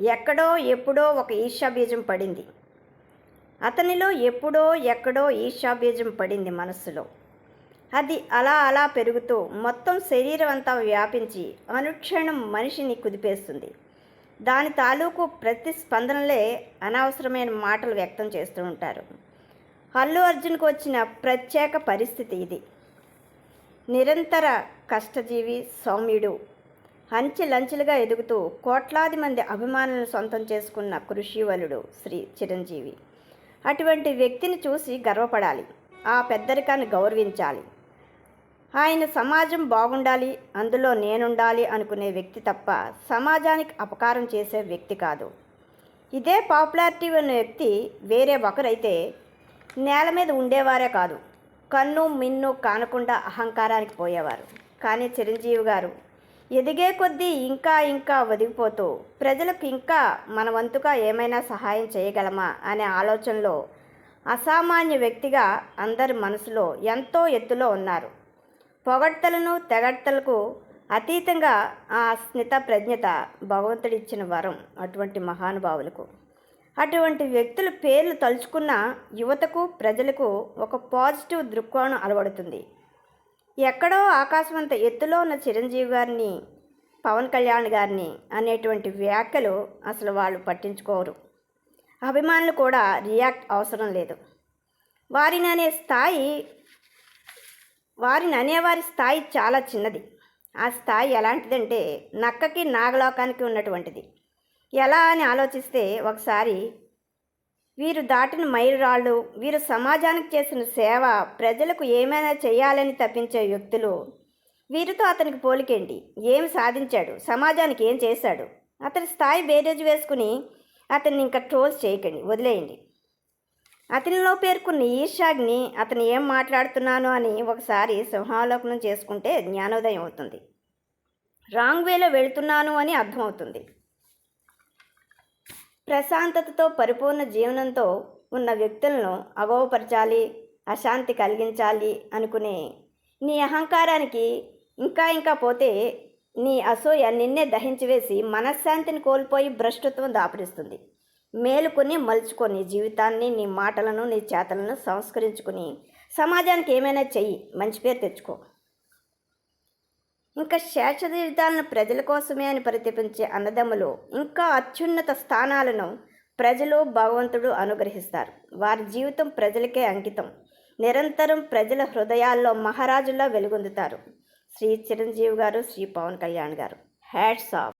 ఎక్కడో ఎప్పుడో ఒక ఈర్షాబీజం పడింది. అతనిలో ఎప్పుడో ఎక్కడో ఈర్షాబీజం పడింది మనస్సులో. అది అలా అలా పెరుగుతూ మొత్తం శరీరం అంతా వ్యాపించి అనుక్షణం మనిషిని కుదిపేస్తుంది. దాని తాలూకు ప్రతిస్పందనలే అనవసరమైన మాటలు వ్యక్తం చేస్తూ ఉంటారు. అల్లు అర్జున్కు వచ్చిన ప్రత్యేక పరిస్థితి ఇది. నిరంతర కష్టజీవి సౌమ్యుడు హంచెలంచెలుగా ఎదుగుతూ కోట్లాది మంది అభిమానులను సొంతం చేసుకున్న కృషివలుడు శ్రీ చిరంజీవి. అటువంటి వ్యక్తిని చూసి గర్వపడాలి. ఆ పెద్దరికాన్ని గౌరవించాలి. ఆయన సమాజం బాగుండాలి అందులో నేనుండాలి అనుకునే వ్యక్తి తప్ప సమాజానికి అపకారం చేసే వ్యక్తి కాదు. ఇదే పాపులారిటీ ఉన్న వ్యక్తి వేరే ఒకరైతే నేల మీద ఉండేవారే కాదు. కన్ను మిన్ను కానకుండా అహంకారానికి పోయేవారు. కానీ చిరంజీవి గారు ఎదిగే కొద్దీ ఇంకా ఇంకా ఒదిగిపోతూ ప్రజలకు ఇంకా మన వంతుగా ఏమైనా సహాయం చేయగలమా అనే ఆలోచనలో అసామాన్య వ్యక్తిగా అందరి మనసులో ఎంతో ఎత్తులో ఉన్నారు. పొగడ్తలను తెగడ్తలకు అతీతంగా ఆ స్మిత ప్రజ్ఞత భగవంతుడిచ్చిన వరం అటువంటి మహానుభావులకు. అటువంటి వ్యక్తుల పేర్లు తలుచుకున్న యువతకు ప్రజలకు ఒక పాజిటివ్ దృక్కోణం అలవడుతుంది. ఎక్కడో ఆకాశమంత ఎత్తులో ఉన్న చిరంజీవి గారిని పవన్ కళ్యాణ్ గారిని అనేటువంటి వ్యాఖ్యలు అసలు వాళ్ళు పట్టించుకోరు. అభిమానులు కూడా రియాక్ట్ అవసరం లేదు. వారిని అనే స్థాయి వారిని అనేవారి స్థాయి చాలా చిన్నది. ఆ స్థాయి ఎలాంటిదంటే నక్కకి నాగలోకానికి ఉన్నటువంటిది. ఎలా అని ఆలోచిస్తే ఒకసారి వీరు దాటిన మైలురాళ్ళు వీరు సమాజానికి చేసిన సేవ ప్రజలకు ఏమైనా చేయాలని తప్పించే వ్యక్తులు. వీరితో అతనికి పోలికేంటి? ఏమి సాధించాడు? సమాజానికి ఏం చేశాడు? అతని స్థాయి బేరేజ్ వేసుకుని అతన్ని ఇంకా ట్రోల్స్ చేయకండి వదిలేయండి. అతనిలో పేర్కొన్న ఈర్షాగ్ని అతను ఏం మాట్లాడుతున్నాను అని ఒకసారి సింహావలోకనం చేసుకుంటే జ్ఞానోదయం అవుతుంది. రాంగ్ వేలో వెళుతున్నాను అని అర్థమవుతుంది. ప్రశాంతతతో పరిపూర్ణ జీవనంతో ఉన్న వ్యక్తులను అగోవపరచాలి అశాంతి కలిగించాలి అనుకునే నీ అహంకారానికి ఇంకా ఇంకా పోతే నీ అసూయ నిన్నే దహించివేసి మనశ్శాంతిని కోల్పోయి భ్రష్టత్వం దాపరిస్తుంది. మేలుకొని మలుచుకొని జీవితాన్ని నీ మాటలను నీ చేతలను సంస్కరించుకుని సమాజానికి ఏమైనా చెయ్యి మంచి పేరు తెచ్చుకో. ఇంకా శేషతీర్థాలను ప్రజల కోసమే అని ప్రతిపించే అన్నదమ్ములు ఇంకా అత్యున్నత స్థానాలను ప్రజలు భగవంతుడు అనుగ్రహిస్తారు. వారి జీవితం ప్రజలకే అంకితం. నిరంతరం ప్రజల హృదయాల్లో మహారాజులా వెలుగొందుతారు. శ్రీ చిరంజీవి గారు శ్రీ పవన్ కళ్యాణ్ గారు. Hats off